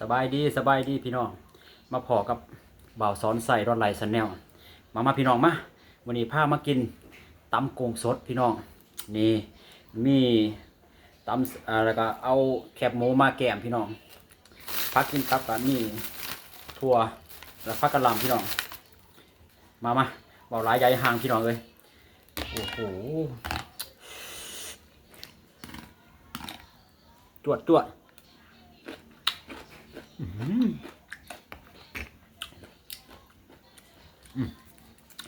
สบายดีสบายดีพี่น้อง มาพอกับบ่าวสอนใส่รอนไหลสันแนวมามาพี่น้องมาวันนี้พามากินตำโกงสดพี่น้องนี่มีตำอะไรก็เอาแคบหมูมาแกมพี่น้องพักกินครับกันนี่ถั่วแล้วพักกระลำพี่น้อง มามาเบาหลายใหญ่ห่างพี่น้องเลยโอ้โหจวดจวด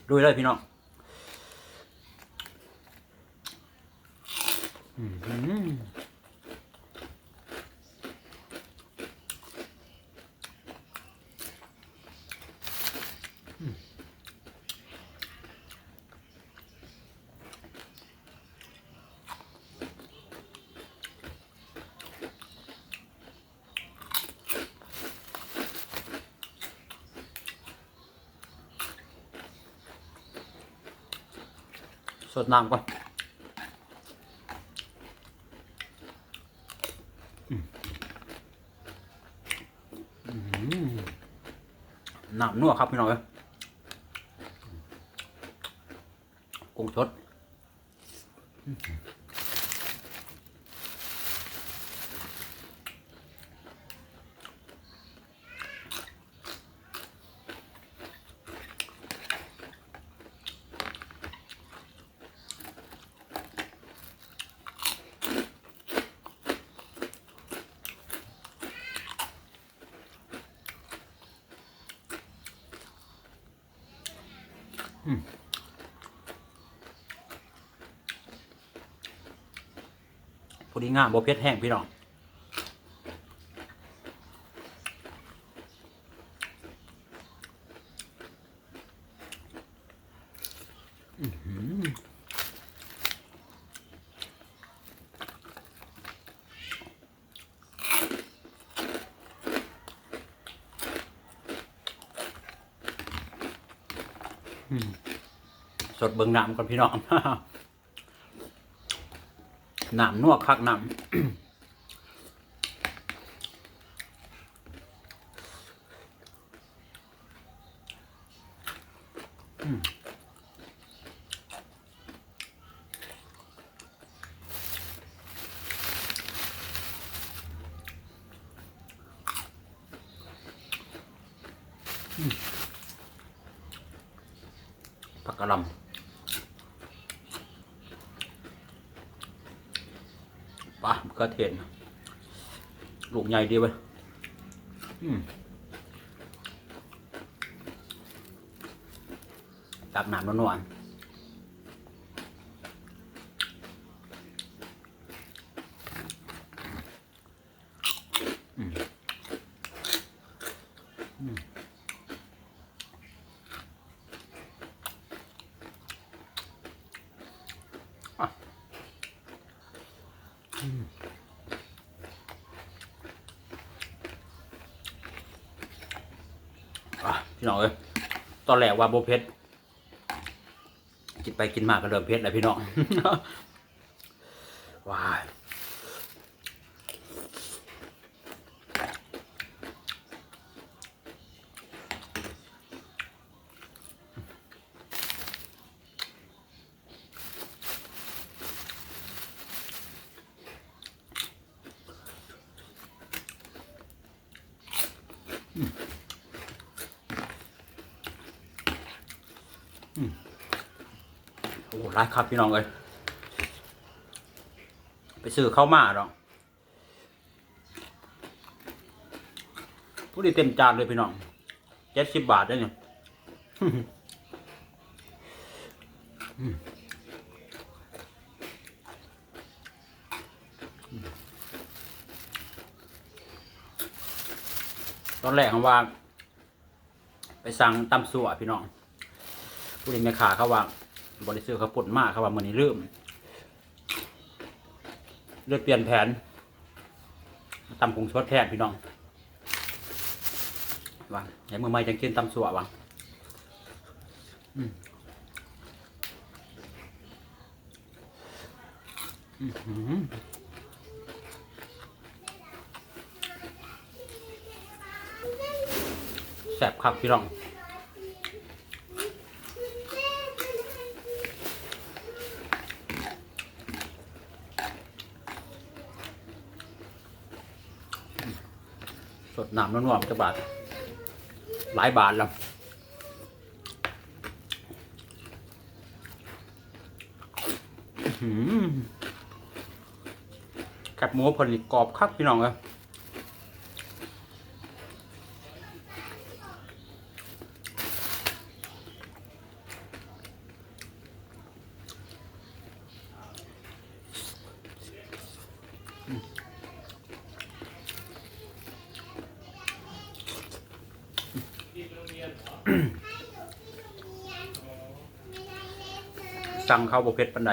ดูเลยพี่น้องอืม สดน้ำก่อนอน้ำนัวครับพี่น้องเอ้ยกุ้งสด พอดีงามบ่เพ็ดแห้งพี่น้องอื้อ สดเบิ่งน้ำก่อนพี่น้องน้ำนวกคักน้ำผักกระลำ ปะกระเทียมลูกใหญ่ดีเว้ยอืมตักน้ำนวลๆอืมอืมอะอะ พี่น้องเอ้ยตอนแรกว่าโบเพชรกินไปกินมากก็เริ่มเพชรแล้วพี่น้อง ว้าย โอ้ร้ายครับพี่น้องเอ้ยไปซื้อเข้าวมาดอกผู้ดีเต็มจานเลยพี่น้องเจ็ดสิบบาทได้เนี่ยตอนแรกเขาว่า ไปสั่งตำสัวพี่น้องผู้นี้แม่ขาเขาว่า บริสุทธิ์เขาปุ่นมากเขาว่ามันนี้เริ่มเลือดเปลี่ยนแผนตำผงชดแทนพี่น้องวางอย่ามือไม่จังกินตำสัววางแสบคักพี่น้อง ดน้ำนัวๆจะบาท หลายบาทแล้วแคบหมูผลิตกรอบคักพี่น้องเลย สั่งข้าวบกเผ็ดปันใด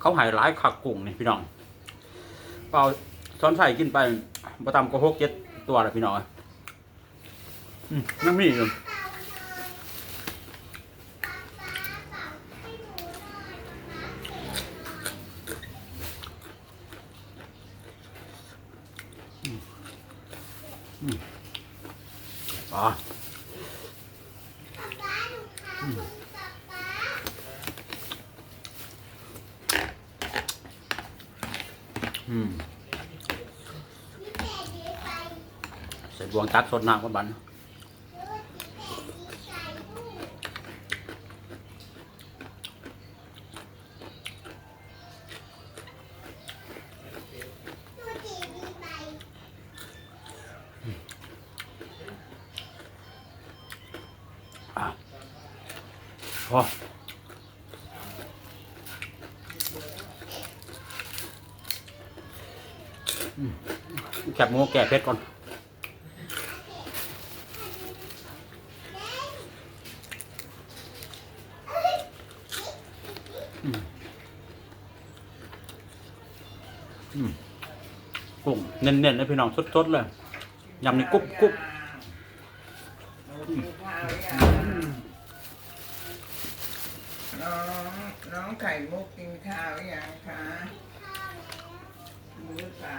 เขาหายร้ายขักกุ้งนี่พี่น้อง เปล่าซ้อนใส่กินไปประตำก็หกเจ็ด ตัวเลยพี่น้องอะอืมนั่งมีอยู่อ๋ออืมใส่บ วงตักสดน้ำกันบันพอแคบหมูแก่เพชรก่อน เน้นๆเลยพี่น้องสดๆเลยยำนี่กรุบกรุบน้องน้องไข่มุกกินข้าวหรือยังคะมื้อเปล่า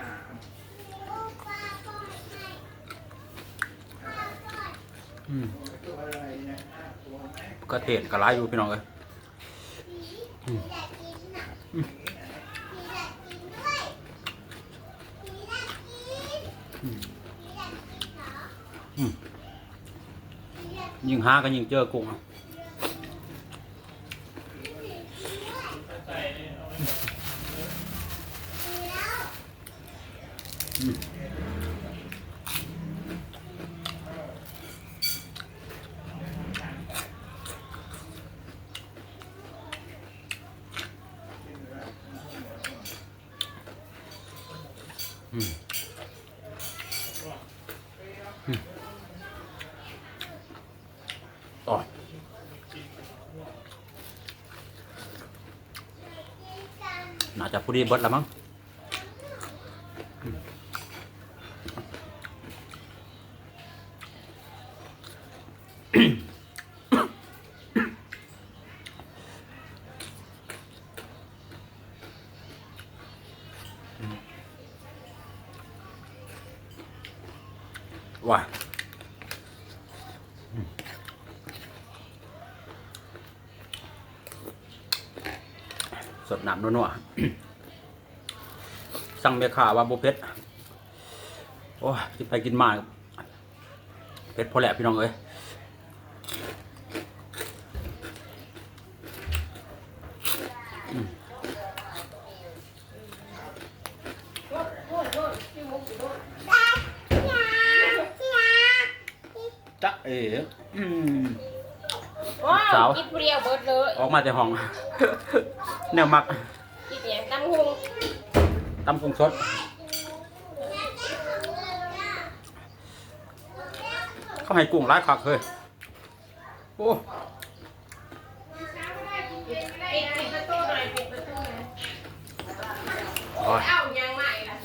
อืมตัวอะไรนะคะตัวแม่กระเทศกระไรอยู่พี่น้องเลย ยิ่งหากันยิ่งเจอกุ้ง น่าจะพอดีเบิดแล้วมั้งว้า หน้ำนัวๆสั่งเมฆาว่าบุเพชรโอ้ยกินไปกินมาเพชรพอแหละพี่น้องเอ้ย จ๊ะเอ๋อืม ว้า สาว วกินผู้เดียวเบิดเลย ออก มาแต่ห้อง แนวมักกินอย่างตั้งหุงตำกุ้งสดเขาให้กุ้งร้ายคักเฮ้ยโอ้ปิดปิดประตูหน่อยปิดประตูหน่อยอ้ยเอายังใหม่ล่ะ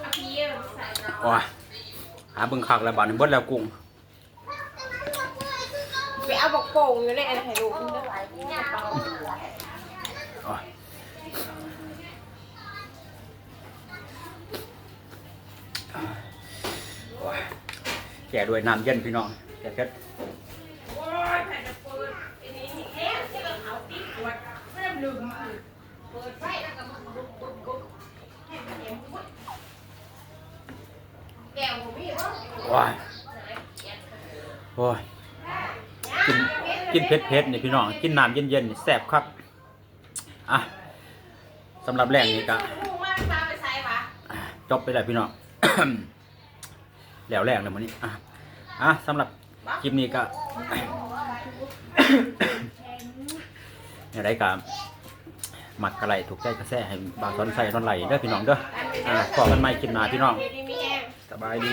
เอาพี่เอาใส่เราโอ้ยหาเบิ่งคักแล้วบาดนี้เบิดแล้วกุ้งไปเอาบอก โป่งอยู่ในอันไทยรูปมันจะไหลเนี่ยเปล่าโอ้ยแก่ด้วยน้ำเย็นพี่น้องแก่เพชรโอ้ยแผ่นจะเปิดอันนี้นี่แค่ที่เราเอาติ๊กขวดไม่ได้ลืมเปิดไฟแล้วก็มันบุบบุบบุบให้มันเย็นปุ๊บแก้วผมมีเหรอโอ้ย กินเผ็ดๆนี่พี่น้อง กินน้ำเย็นๆนี่แซ่บครับ อะสำหรับแรงนี้ก็พูดว่าตาไปใส่ปะจบไปแล้วพี่น้อง แล้วแรงเลยวันนี้ อะอะสำหรับคลิปนี้ก็อย่างไรก็มักกระไรถูกใจกระแสให้บางตอนใส่ตอนไหลเด้อพี่น้องเด้ออะขอกันใหม่คลิปหน้าพี่น้อง สบายดี